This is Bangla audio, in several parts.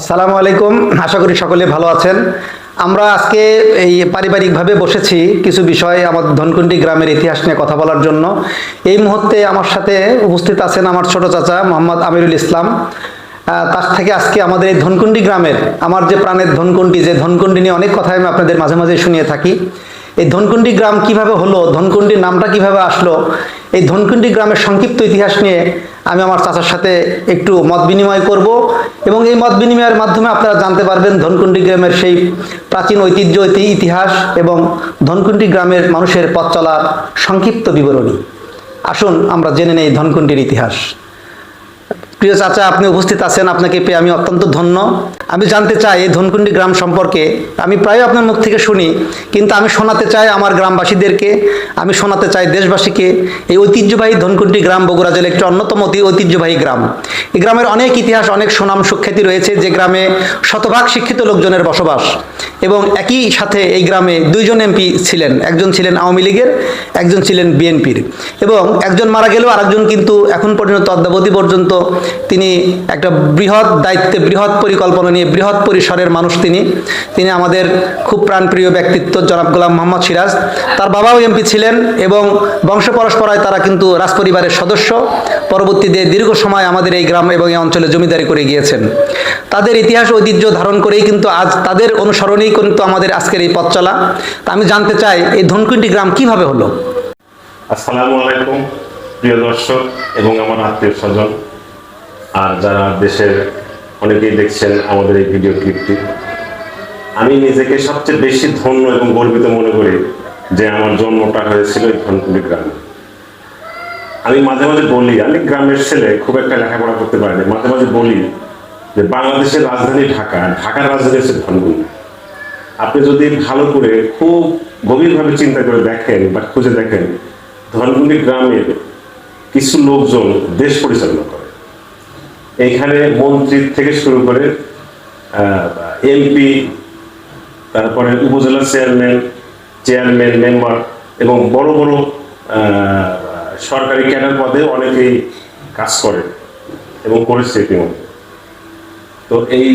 আসসালামু আলাইকুম। আশা করি সকলে ভালো আছেন। আমরা আজকে এই পারিবারিকভাবে বসেছি কিছু বিষয় আমার ধনকুন্ডি গ্রামের ইতিহাস নিয়ে কথা বলার জন্য। এই মুহূর্তে আমার সাথে উপস্থিত আছেন আমার ছোট চাচা মোহাম্মদ আমিরুল ইসলাম। তার থেকে আজকে আমাদের এই ধনকুন্ডি গ্রামের, আমার যে প্রাণের ধনকুন্ডি যে ধনকুন্ডি নিয়ে অনেক কথা আমি আপনাদের মাঝে মাঝে শুনিয়ে থাকি। এই ধনকুন্ডি গ্রাম কীভাবে হলো ধনকুন্ডি নামটা কীভাবে আসলো, এই ধনকুন্ডি গ্রামের সংক্ষিপ্ত ইতিহাস নিয়ে আমি আমার চাচার সাথে একটু মত বিনিময় করব এবং এই মত বিনিময়ের মাধ্যমে আপনারা জানতে পারবেন ধনকুন্ডি গ্রামের সেই প্রাচীন ঐতিহ্য, ঐতি- ইতিহাস এবং ধনকুন্ডি গ্রামের মানুষের পথ চলার সংক্ষিপ্ত বিবরণী। আসুন, আমরা জেনে নেই ধনকুন্ডির ইতিহাস। প্রিয় চাচা, আপনি উপস্থিত আছেন, আপনাকে পেয়ে আমি অত্যন্ত ধন্য। আমি জানতে চাই এই ধনকুন্ডি গ্রাম সম্পর্কে। আমি প্রায় আপনার মুখ থেকে শুনি, কিন্তু আমি শোনাতে চাই আমার গ্রামবাসীদেরকে, আমি শোনাতে চাই দেশবাসীকে। এই ঐতিহ্যবাহী ধনকুন্ডি গ্রাম বগুড়া জেলার একটি অন্যতম অতি ঐতিহ্যবাহী গ্রাম। এই গ্রামের অনেক ইতিহাস, অনেক সুনাম, সুখ্যাতি রয়েছে, যে গ্রামে শতভাগ শিক্ষিত লোকজনের বসবাস। এবং একই সাথে এই গ্রামে দুইজন এমপি ছিলেন, একজন ছিলেন আওয়ামী লীগের, একজন ছিলেন বিএনপির। এবং একজন মারা গেলেও আরেকজন কিন্তু এখন পর্যন্ত অদ্যাবধি পর্যন্ত তিনি একটা বৃহৎ দায়িত্বে, বৃহৎ পরিকল্পনা নিয়ে, বৃহৎ পরিসরের মানুষ তিনি। তিনি আমাদের খুব প্রাণপ্রিয় ব্যক্তিত্ব জনাব গোলাম মোহাম্মদ সিরাজ। তার বাবাও এমপি ছিলেন এবং বংশ পরস্পরায় তারা কিন্তু রাজপরিবারের সদস্য। পরবর্তীতে দীর্ঘ সময় আমাদের এই গ্রাম এবং এই অঞ্চলে জমিদারি করে গিয়েছেন। তাদের ইতিহাস, ঐতিহ্য ধারণ করেই কিন্তু আজ তাদের অনুসরণেই কিন্তু আমাদের আজকের এই পথ চলা। তা আমি জানতে চাই, এই ধনকুন্টি গ্রাম কীভাবে হলো? আসসালামু আলাইকুম, প্রিয় দর্শক এবং আমার আত্মীয় স্বজন। আর যারা দেশের অনেকেই দেখছেন আমাদের এই ভিডিও ক্লিপটি আমি নিজেকে সবচেয়ে বেশি ধন্য এবং গর্বিত মনে করি যে আমার জন্মটা হয়েছিল এই ধনকুলি গ্রামে। আমি মাঝে মাঝে বলি, আমি গ্রামের ছেলে, খুব একটা লেখাপড়া করতে পারিনি। মাঝে মাঝে বলি যে, বাংলাদেশের রাজধানী ঢাকা, ঢাকার রাজধানী হচ্ছে ধনকুলি। আপনি যদি ভালো করে খুব গভীরভাবে চিন্তা করে দেখেন বা খুঁজে দেখেন ধনকুন্ডি গ্রামের কিছু লোকজন দেশ পরিচালনা করে। এইখানে মন্ত্রী থেকে শুরু করে এমপি, তারপরে উপজেলা চেয়ারম্যান চেয়ারম্যান, মেম্বার এবং বড় বড় সরকারি ক্যাডার পদে অনেকেই কাজ করে এবং করেছে ইতিমধ্যে। তো এই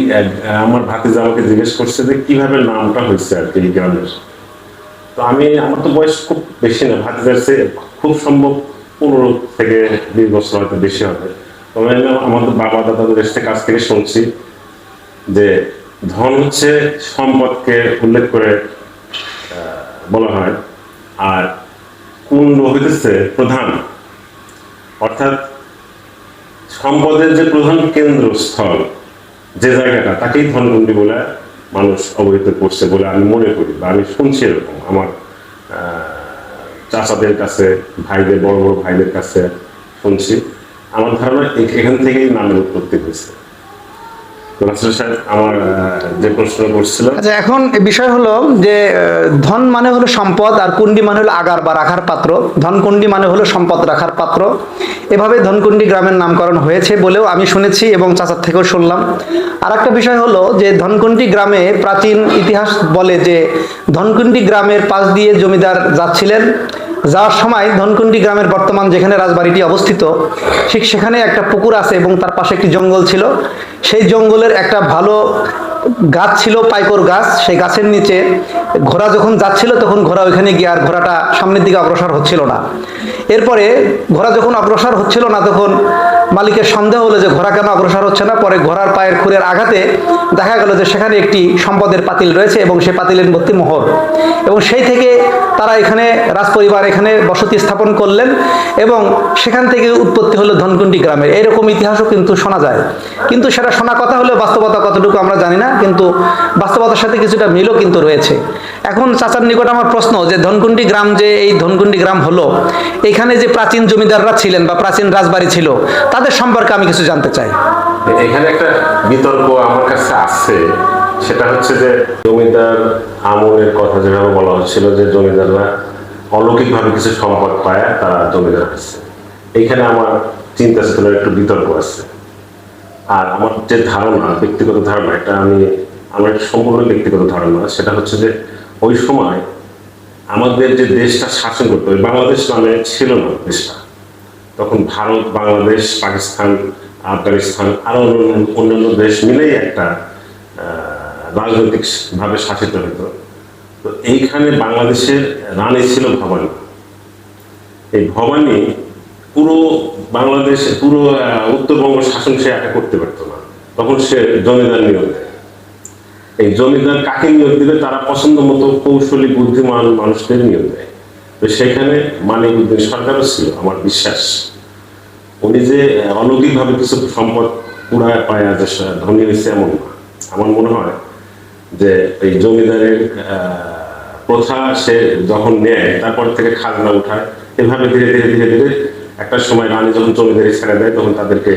আমার ভাতিজা আমাকে জিজ্ঞেস করছে যে কীভাবে নামটা হয়েছে আর কি এই গ্রামের? তো আমি, আমার তো বয়স খুব বেশি না, ভাতিজার খুব সম্ভব পনেরো থেকে বিশ বছর হয়তো বেশি হবে। তবে আমি আমাদের বাবা দাদাদের কাছ থেকে শুনছি যে ধন হচ্ছে সম্পদকে উল্লেখ করে বলা হয়। আর কুণ্ড হইতেছে? প্রধান। অর্থাৎ সম্পদের যে প্রধান কেন্দ্রস্থল, যে জায়গাটা, তাকেই ধনকুণ্ডি বলে মানুষ অবহিত করছে বলে আমি মনে করি বা আমি শুনছি এরকম। আমার চাচাদের কাছে, ভাইদের, বড় বড় ভাইদের কাছে শুনছি। আমার ধারণা এখান থেকেই নামের উৎপত্তি হয়েছে। আমার আচ্ছা এখন বিষয় হলো যে ধন মানে হলো সম্পদ আর কুন্ডি মানে হলো আগার বা রাখার পাত্র। ধনকুন্ডি মানে হলো সম্পদ রাখার পাত্র। এভাবে ধনকুন্ডি গ্রামের নামকরণ হয়েছে বলেও আমি শুনেছি এবং চাচার থেকেও শুনলাম। আর একটা বিষয় হলো যে ধনকুন্ডি গ্রামে প্রাচীন ইতিহাস বলে যে ধনকুন্ডি গ্রামের পাশ দিয়ে জমিদার যাচ্ছিলেন। যাওয়ার সময় ধনকুন্ডি গ্রামের বর্তমান যেখানে রাজবাড়িটি অবস্থিত, ঠিক সেখানে একটা পুকুর আছে এবং তার পাশে একটি জঙ্গল ছিল। সেই জঙ্গলের একটা ভালো গাছ ছিল পাইকর গাছ, সেই গাছের নিচে ঘোড়া যখন যাচ্ছিল, তখন ঘোড়া ওইখানে গিয়ে আর ঘোড়াটা সামনের দিকে অগ্রসর হচ্ছিল না। এরপরে ঘোড়া যখন অগ্রসর হচ্ছিল না, তখন মালিকের সন্দেহ হলো যে ঘোড়া কেন অগ্রসর হচ্ছে না? পরে ঘোড়ার পায়ের খুরের আঘাতে দেখা গেল যে সেখানে একটি সম্পদের পাতিল রয়েছে এবং সে পাতিলের ভর্তি মোহর। এবং সেই থেকে তারা এখানে রাজপরিবার এখানে বসতি স্থাপন করলেন এবং সেখান থেকে উৎপত্তি হলো ধনকুন্ডি গ্রামের এরকম ইতিহাসও কিন্তু শোনা যায়। কিন্তু সেটা শোনা কথা হলেও বাস্তবতা কতটুকু আমরা জানি না। কিন্তু বাস্তবতার সাথে কিছুটা মিলও কিন্তু রয়েছে। এখন চাচার নিকট আমার প্রশ্ন যে ধনকুন্ডি গ্রাম যে এই ধনকুন্ডি গ্রাম হলো, এখানে যে প্রাচীন জমিদাররা ছিলেন বা প্রাচীন রাজবাড়ি ছিল, তাদের সম্পর্কে আমি কিছু জানতে চাই। এখানে একটা বিতর্ক আমার কাছে আছে, সেটা হচ্ছে যে জমিদার আমলের কথা যেভাবে বলা হচ্ছিল যে জমিদাররা অলৌকিকভাবে কিছু সম্পদ পায় তারা জমিদার হচ্ছে। এইখানে আমার চিন্তা চেতনার একটু বিতর্ক আছে। আর আমার যে ধারণা, ব্যক্তিগত ধারণা, এটা আমি, আমার সম্পূর্ণ ব্যক্তিগত ধারণা, সেটা হচ্ছে যে ওই সময় আমাদের যে দেশটা শাসন করতো বাংলাদেশ নামে ছিল না দেশটা। তখন ভারত, বাংলাদেশ, পাকিস্তান, আফগানিস্তান আরও অন্যান্য দেশ মিলেই একটা রাজনৈতিক ভাবে শাসিত হতো। তো এইখানে বাংলাদেশের রানী ছিল ভবানী। এই ভবানী পুরো বাংলাদেশ, পুরো উত্তরবঙ্গ শাসন সে একা করতে পারতো না। তখন সে জমিদার নিয়োগ দেয়। এই জমিদার কাকে নিয়োগ দিবে? তারা পছন্দ মতো কৌশলী, বুদ্ধিমান মানুষদের নিয়োগ দেয়। তো সেখানে মানিক উদ্দিন সরকারও ছিল, আমার বিশ্বাস। উনি যে অলৌকিকভাবে কিছু সম্পদ পুরায় পায় যে ধনী হয়েছে এমন না। আমার মনে হয় যে এই জমিদারের প্রথা সে যখন নেয়, তারপর থেকে খাজনা উঠায়। এভাবে ধীরে ধীরে ধীরে ধীরে একটা সময় রানী যখন জমিদারি ছেড়ে দেয় তখন তাদেরকে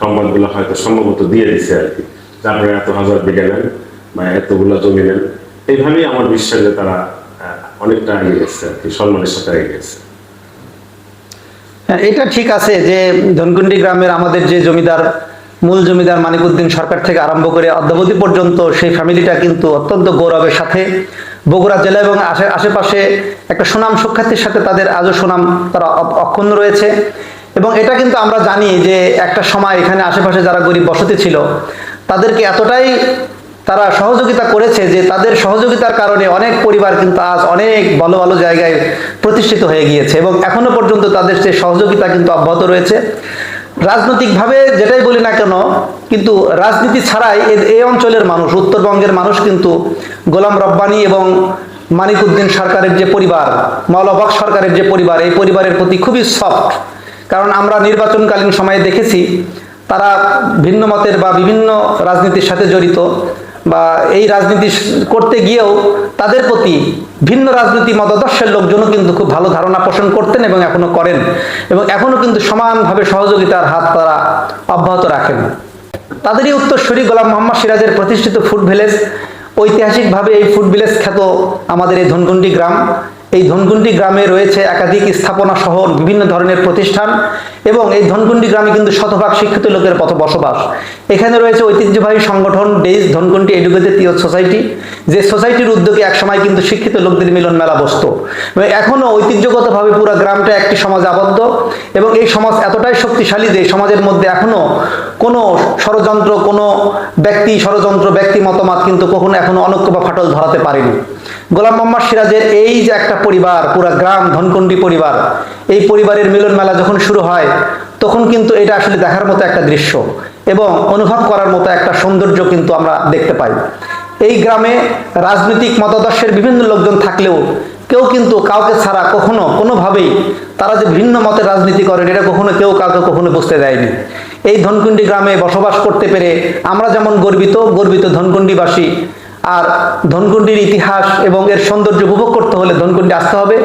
সম্পদগুলো হয়তো সম্ভবত দিয়ে দিছে আর কি। তারপরে এত হাজার বিঘে নেন বা এতগুলো জমি নেন। এইভাবেই আমার বিশ্বাস যে তারা অনেকটা এগিয়ে গেছে আর কি সম্মানের সাথে এগিয়ে গেছে। হ্যাঁ, এটা ঠিক আছে যে ধনকুন্ডি গ্রামের আমাদের যে জমিদার মূল জমিদার মানিকউদ্দিন সরকার থেকে আরম্ভ করে অদ্যাবধি পর্যন্ত সেই ফ্যামিলিটা কিন্তু অত্যন্ত গৌরবের সাথে বগুড়া জেলা এবং আশে আশেপাশে একটা সুনাম সুখ্যাতির সাথে তাদের আজও সুনাম তারা অক্ষুণ্ণ রয়েছে। এবং এটা কিন্তু আমরা জানি যে একটা সময় এখানে আশেপাশে যারা গরিব বসতি ছিল, তাদেরকে এতটাই তারা সহযোগিতা করেছে যে তাদের সহযোগিতার কারণে অনেক পরিবার কিন্তু আজ অনেক ভালো ভালো জায়গায় প্রতিষ্ঠিত হয়ে গিয়েছে এবং এখনও পর্যন্ত তাদের যে সহযোগিতা কিন্তু অব্যাহত রয়েছে। রাজনৈতিকভাবে যেটাই বলি না কেন, কিন্তু রাজনীতি ছাড়াই এই অঞ্চলের মানুষ, উত্তরবঙ্গের মানুষ কিন্তু গোলাম রব্বানি এবং মানিকউদ্দিন সরকারের যে পরিবার মৌলবাগ সরকারের যে পরিবার, এই পরিবারের প্রতি খুবই সফট কারণ আমরা নির্বাচনকালীন সময়ে দেখেছি, তারা ভিন্ন মতের বা বিভিন্ন রাজনীতির সাথে জড়িত। বা এই রাজনীতি করতে গিয়েও তাদের প্রতি ভিন্ন রাজনীতি মতাদর্শের লোকজনও কিন্তু খুব ভালো ধারণা পোষণ করতেন এবং এখনও করেন এবং এখনও কিন্তু সমানভাবে সহযোগিতার হাত তারা অব্যাহত রাখেন। তাদেরই উত্তরসূরি গোলাম মোহাম্মদ সিরাজের প্রতিষ্ঠিত ফুড ভিলেজ। ঐতিহাসিকভাবে এই ফুড ভিলেজ খ্যাত আমাদের এই ধনগন্ডি গ্রাম। এই ধনকুন্ডি গ্রামে রয়েছে একাধিক স্থাপনা সহ বিভিন্ন ধরনের প্রতিষ্ঠান এবং এই ধনকুন্ডি গ্রামে কিন্তু শতভাগ শিক্ষিত লোকের পথ বসবাস এখানে রয়েছে ঐতিহ্যবাহী সংগঠন ডেইজ ধনকুন্ডি এডুকেটেড সোসাইটি, যে সোসাইটির উদ্যোগে একসময় কিন্তু শিক্ষিত লোকদের মিলন মেলা বসত। এবং এখনও ঐতিহ্যগতভাবে পুরো গ্রামটা একটি সমাজ আবদ্ধ এবং এই সমাজ এতটাই শক্তিশালী যে সমাজের মধ্যে এখনও কোনো ষড়যন্ত্র, কোনো ব্যক্তি, ষড়যন্ত্র, ব্যক্তি মতামত কিন্তু কখনো এখনও অনৈক্য বা ফাটল ধরাতে পারেনি। গোলাম মোহাম্মদ সিরাজের এই যে একটা পরিবার, পুরা গ্রাম ধনকুন্ডি পরিবার, এই পরিবারের মিলন মেলা যখন শুরু হয়, তখন কিন্তু এটা আসলে দেখার মতো একটা দৃশ্য এবং অনুভব করার মতো একটা সৌন্দর্য কিন্তু আমরা দেখতে পাই। এই গ্রামে রাজনৈতিক মতাদর্শের বিভিন্ন লোকজন থাকলেও কেউ কিন্তু কাউকে ছাড়া কখনো কোনোভাবেই তারা যে ভিন্ন মতে রাজনীতি করেন, এটা কখনো কেউ কাউকে কখনো বুঝতে দেয়নি। এই ধনকুন্ডি গ্রামে বসবাস করতে পেরে আমরা যেমন গর্বিত গর্বিত ধনকুন্ডিবাসী আর ধনকুণ্ডির ইতিহাস এবং এর সৌন্দর্য উপভোগ করতে হলে ধনকুণ্ডি আসতে হবে।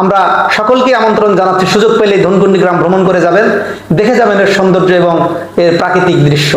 আমরা সকলকে আমন্ত্রণ জানাচ্ছি, সুযোগ পেলে ধনকুণ্ডি গ্রাম ভ্রমণ করে যাবেন। দেখে যাবেন এর সৌন্দর্য এবং এর প্রাকৃতিক দৃশ্য।